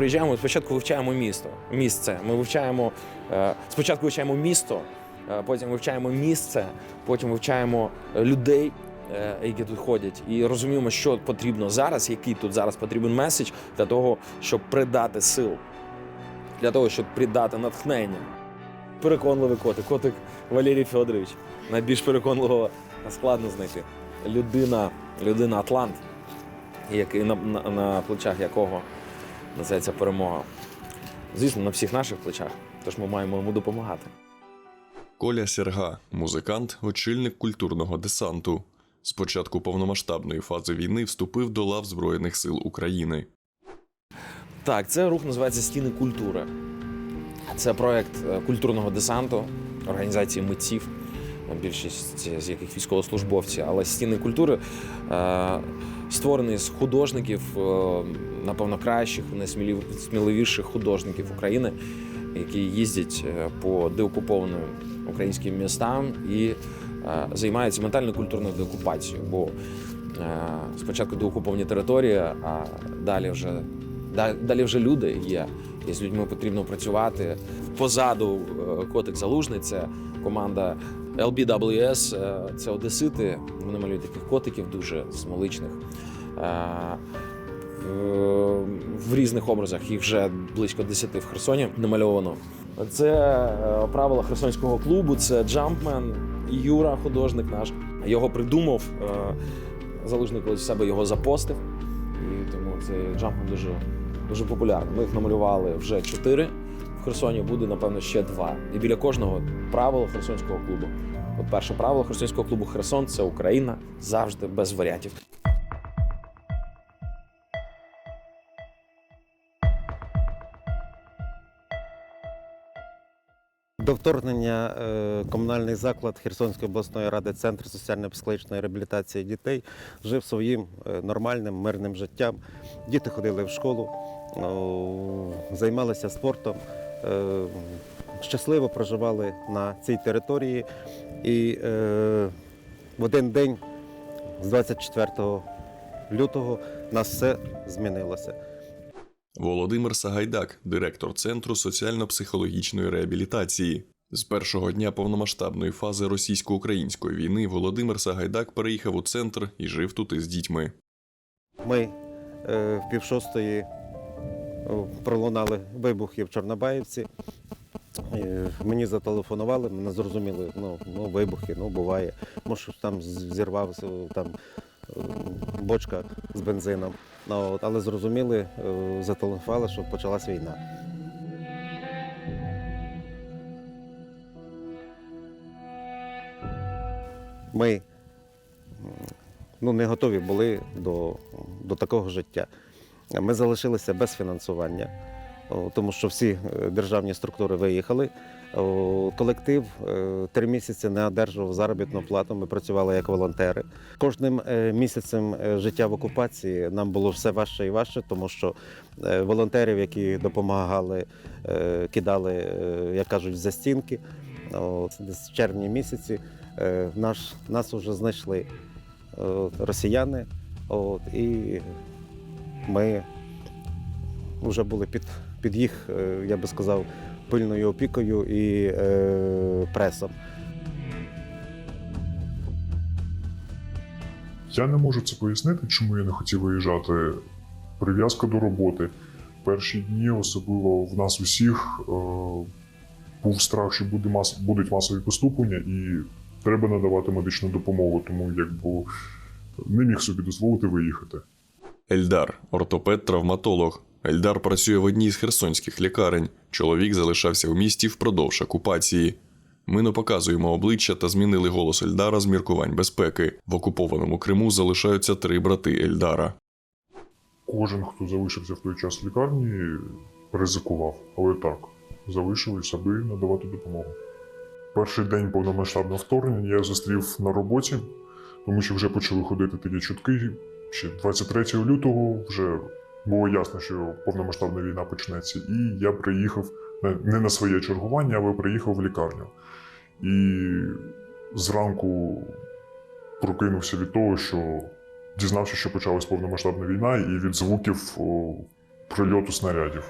приїжджаємо, спочатку вивчаємо місто, місце. Ми вивчаємо е, спочатку вивчаємо місто, е, потім вивчаємо місце, потім вивчаємо е, людей, які тут ходять, і розуміємо, що потрібно зараз, який тут зараз потрібен меседж для того, щоб придати сил, для того, щоб придати натхнення. Переконливий котик, котик Валерій Федорович. Найбільш переконливого складно знайти. Людина, людина Атлант, який на, на, на плечах якого називається перемога. Звісно, на всіх наших плечах. Тож ми маємо йому допомагати. Коля Серга, музикант, очільник культурного десанту. З початку повномасштабної фази війни вступив до лав Збройних сил України. Так, це рух називається Стіни культури. Це проект е, культурного десанту, організації митців, більшість з яких військовослужбовці, але стіни культури е, створений з художників, е, напевно, кращих, найсміливіших художників України, які їздять е, по деокупованим українським містам і займаються ментально-культурною деокупацією. Бо спочатку деокуповані території, а далі вже Далі вже люди є, і з людьми потрібно працювати. Позаду котик залужний це команда LBWS, е, це одесити. Вони малюють таких котиків дуже смоличних. Е, в- різних образах їх вже близько 10 в Херсоні намальовано. Це е, правила Херсонського клубу, це Джампмен, Юра, художник наш. Його придумав. Залужний колись в себе його запостив. І тому цей джампмен дуже, дуже популярний. Ми їх намалювали вже чотири. Херсоні буде, напевно, ще два. І біля кожного правило Херсонського клубу. От перше правило Херсонського клубу Херсон це Україна завжди без варіантів. До вторгнення е, комунальний заклад Херсонської обласної ради Центр соціально-психологічної реабілітації дітей жив своїм е, нормальним мирним життям. Діти ходили в школу, займалися спортом, щасливо проживали на цій території. І е, в один день, з 24 лютого, у нас все змінилося. Володимир Сагайдак, директор Центру соціально-психологічної реабілітації. З першого дня повномасштабної фази російсько-української війни Володимир Сагайдак переїхав у центр і жив тут із дітьми. Ми е, в півшостої о, пролунали вибухи в Чорнобаївці. Е, мені зателефонували, мене зрозуміли, ну, ну вибухи, ну буває. Може, там зірвався там, е, бочка з бензином. Ну, але зрозуміли, е, зателефонували, що почалась війна. Ми ну, не готові були до, до такого життя. Ми залишилися без фінансування, тому що всі е, державні структури виїхали. Колектив е, три місяці не одержував заробітну плату. Ми працювали як волонтери. Кожним е, місяцем життя в окупації нам було все важче і важче, тому що волонтерів, які допомагали, кидали, як кажуть, в застінки. В червні місяці наш, нас вже знайшли росіяни. От, і ми вже були під, під їх, е, я би сказав, пильною опікою і е, пресом. Я не можу це пояснити, чому я не хотів виїжджати. Прив'язка до роботи. Перші дні, особливо в нас усіх, е, був страх, що буде мас... будуть масові поступлення, і треба надавати медичну допомогу, тому якби не міг собі дозволити виїхати. Ельдар, ортопед-травматолог. Ельдар працює в одній з херсонських лікарень. Чоловік залишався в місті впродовж окупації. Ми не показуємо обличчя та змінили голос Ельдара з міркувань безпеки. В окупованому Криму залишаються три брати Ельдара. Кожен, хто залишився в той час в лікарні, ризикував, але так, залишились, аби надавати допомогу. Перший день повномасштабного вторгнення я зустрів на роботі, тому що вже почали ходити такі чутки. Ще 23 лютого вже було ясно, що повномасштабна війна почнеться, і я приїхав не на своє чергування, але приїхав в лікарню. І зранку прокинувся від того, що дізнався, що почалась повномасштабна війна, і від звуків прильоту снарядів.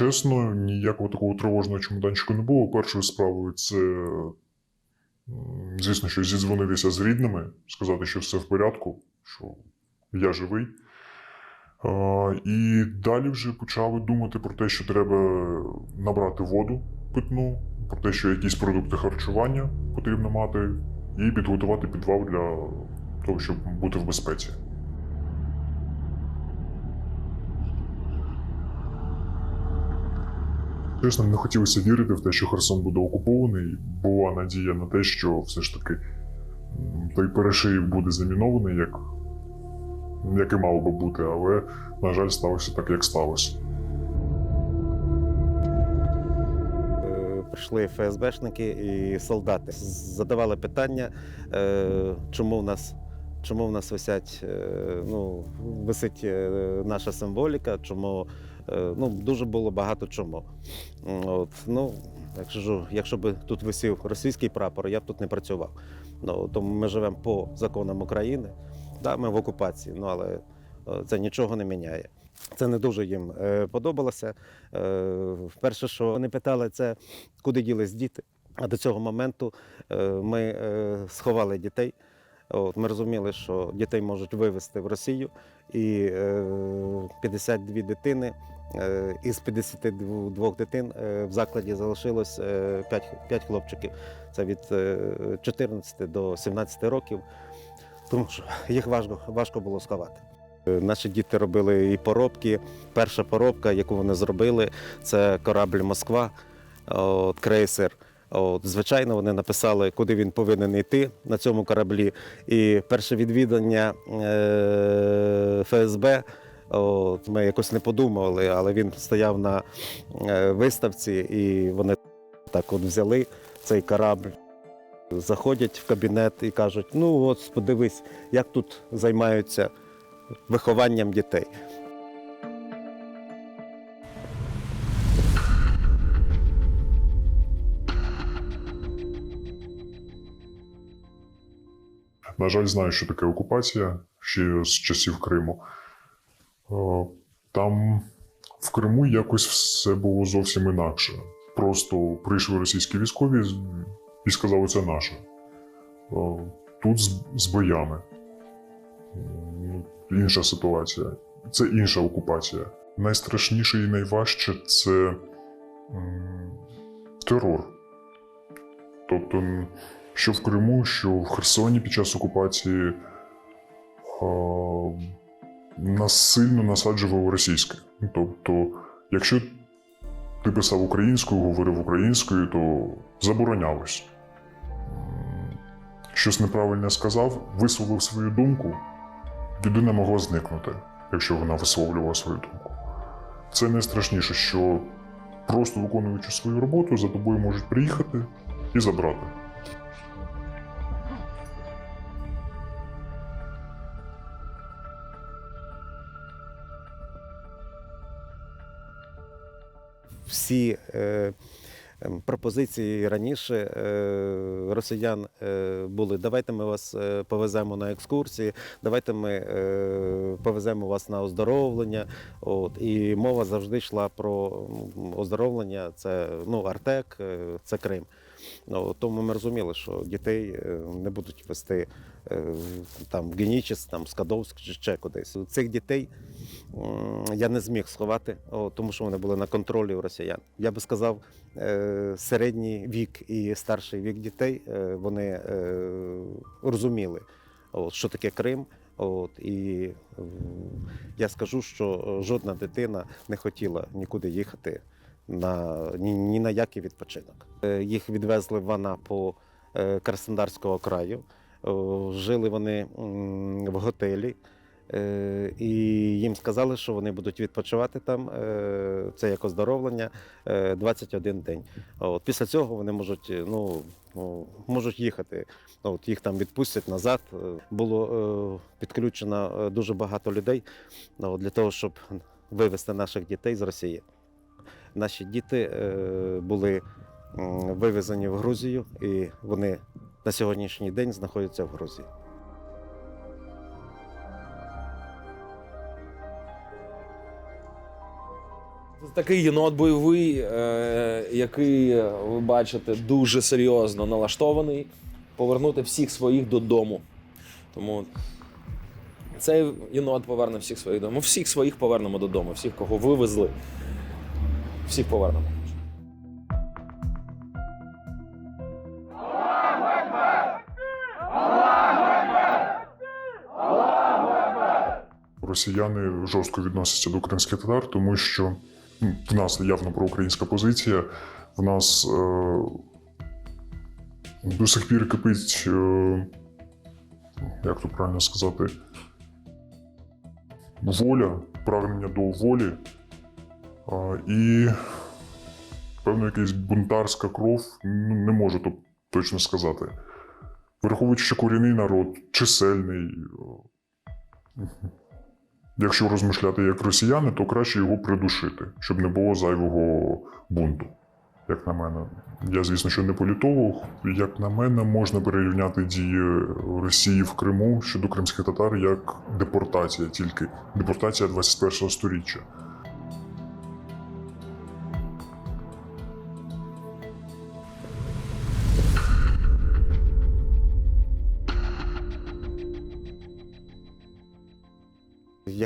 Чесно, ніякого такого тривожного чемоданчика не було. Першою справою це, звісно, що зідзвонитися з рідними, сказати, що все в порядку, що я живий. І далі вже почали думати про те, що треба набрати воду питну, про те, що якісь продукти харчування потрібно мати, і підготувати підвал для того, щоб бути в безпеці. Чесно, не хотілося вірити в те, що Херсон буде окупований. Була надія на те, що все ж таки той перешиїв буде замінований, як, як і мав би бути, але, на жаль, сталося так, як сталося. Прийшли ФСБшники і солдати. Задавали питання, е, чому в нас. Чому в нас висять, е, ну, висить е, наша символіка, чому ну, дуже було багато чому. От, ну, якщо, якщо б тут висів російський прапор, я б тут не працював. Ну, тому ми живемо по законам України. Да, ми в окупації, ну, але е, це нічого не міняє. Це не дуже їм е, подобалося. Е, Перше, що вони питали, це куди ділись діти. А до цього моменту е, ми е, сховали дітей. От, ми розуміли, що дітей можуть вивезти в Росію, і е, 52 дитини е, із 52 дитин е, в закладі залишилось е, 5, 5 хлопчиків. Це від е, 14 до 17 років, тому що їх важко, важко було сховати. Е, Наші діти робили і поробки. Перша поробка, яку вони зробили, це корабль Москва, крейсер. От, звичайно, вони написали, куди він повинен йти на цьому кораблі. І перше відвідання е- ФСБ. От, ми якось не подумали, але він стояв на е, виставці, і вони так от взяли цей корабль, заходять в кабінет і кажуть: ну от подивись, як тут займаються вихованням дітей. На жаль, знаю, що таке окупація ще з часів Криму. Е, Там в Криму якось все було зовсім інакше. Просто прийшли російські військові і сказали, це наше. Е, Тут з, боями. Інша ситуація. Це інша окупація. Найстрашніше і найважче це терор. Тобто, що в Криму, що в Херсоні під час окупації нас сильно насаджувало російське. Тобто, якщо ти писав українською, говорив українською, то заборонялось. Щось неправильне сказав, висловив свою думку, людина могла зникнути, якщо вона висловлювала свою думку. Це найстрашніше, що просто виконуючи свою роботу, за тобою можуть приїхати і забрати. Всі е, ем, пропозиції раніше е, росіян е, були: давайте ми вас повеземо на екскурсії, давайте ми повеземо вас на оздоровлення. От, і мова завжди йшла про оздоровлення. Це ну, Артек, це Крим. Ну, тому ми розуміли, що дітей е, не будуть вести е, там в Генічіс, там Скадовськ чи ще кудись. Цих дітей я не зміг сховати, тому що вони були на контролі у росіян. Я би сказав, е, середній вік і старший вік дітей вони розуміли, що таке Крим. От, і я скажу, що жодна дитина не хотіла нікуди їхати на, ні, ні на який відпочинок. Е, Їх відвезли в Анапу е, Краснодарського краю. Жили вони в готелі. Е, І їм сказали, що вони будуть відпочивати там. Це як оздоровлення е, 21 день. От після цього вони можуть ну, можуть їхати. От їх там відпустять назад. Було підключено дуже багато людей ну, для того, щоб вивезти наших дітей з Росії. Наші діти е, були вивезені в Грузію, і вони на сьогоднішній день знаходяться в Грузії. Такий єнот бойовий, е, який ви бачите, дуже серйозно налаштований повернути всіх своїх додому. Тому цей єнот поверне всіх своїх додому. Всіх своїх повернемо додому, всіх, кого вивезли всіх повернемо. Росіяни жорстко відносяться до кримських татар, тому що в нас явно проукраїнська позиція. В нас е, до сих пір кипить, е, як тут правильно сказати, воля, прагнення до волі і певно якась бунтарська кров, ну, не можу то точно сказати. Враховуючи, що корінний народ, чисельний. Якщо розмишляти як росіяни, то краще його придушити, щоб не було зайвого бунту. Як на мене, я звісно, що не політолог. Як на мене, можна перерівняти дії Росії в Криму щодо кримських татар як депортація, тільки депортація 21 століття.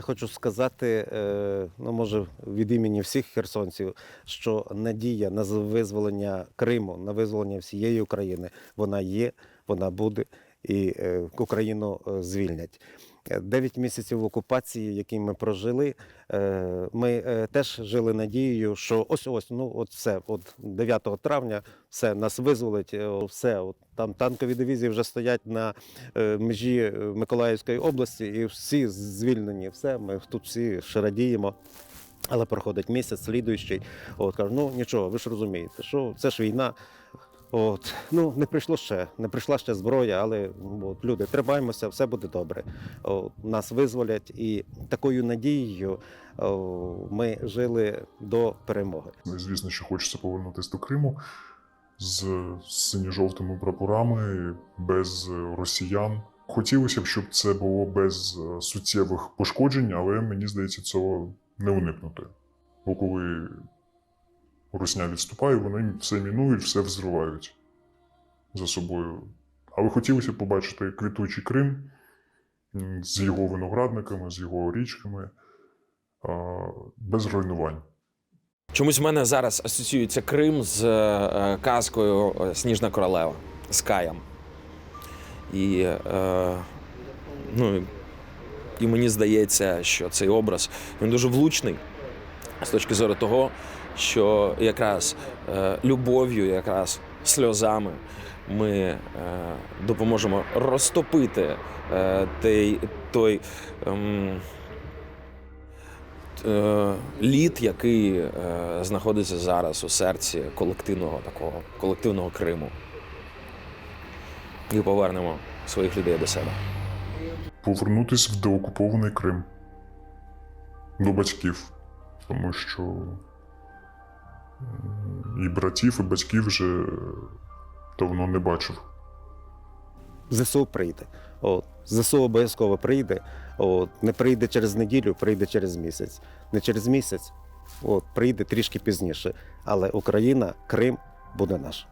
Хочу сказати, е, ну може від імені всіх херсонців, що надія на визволення Криму, на визволення всієї України, вона є, вона буде, і е, Україну е, звільнять. Е, Дев'ять місяців окупації, які ми прожили, ми теж жили надією, що ось ось, ну от все, от 9 травня, все нас визволить, все. От там танкові дивізії вже стоять на межі Миколаївської області, і всі звільнені. Все, ми тут всі ще радіємо. Але проходить місяць, слідуючий. От кажу, ну нічого, ви ж розумієте, що це ж війна. От ну не прийшло ще, не прийшла ще зброя, але от, люди, тримаємося, все буде добре. От, нас визволять, і такою надією о, ми жили до перемоги. Ну, Звісно, що хочеться повернутися до Криму з синьо-жовтими прапорами, без росіян. Хотілося б, щоб це було без е, суттєвих пошкоджень, але мені здається, цього не уникнути. Бо коли русня відступає, вони все мінують, все взривають за собою. Але хотілося б побачити квітучий Крим з його виноградниками, з його річками, без руйнувань. Чомусь в мене зараз асоціюється Крим з е, казкою Сніжна королева з Каєм. І, е, ну, і мені здається, що цей образ він дуже влучний з точки зору того, що якраз е, любов'ю, якраз сльозами ми е, допоможемо розтопити е, той, той ем, е, лід, який знаходиться зараз у серці колективного такого колективного Криму. І повернемо своїх людей до себе. повернутися в деокупований Крим до батьків, тому що і братів, і батьків вже давно не бачив. ЗСУ прийде. От, ЗСУ обов'язково прийде. От, не прийде через неділю, прийде через місяць. Не через місяць, от, прийде трішки пізніше. Але Україна, Крим буде наш.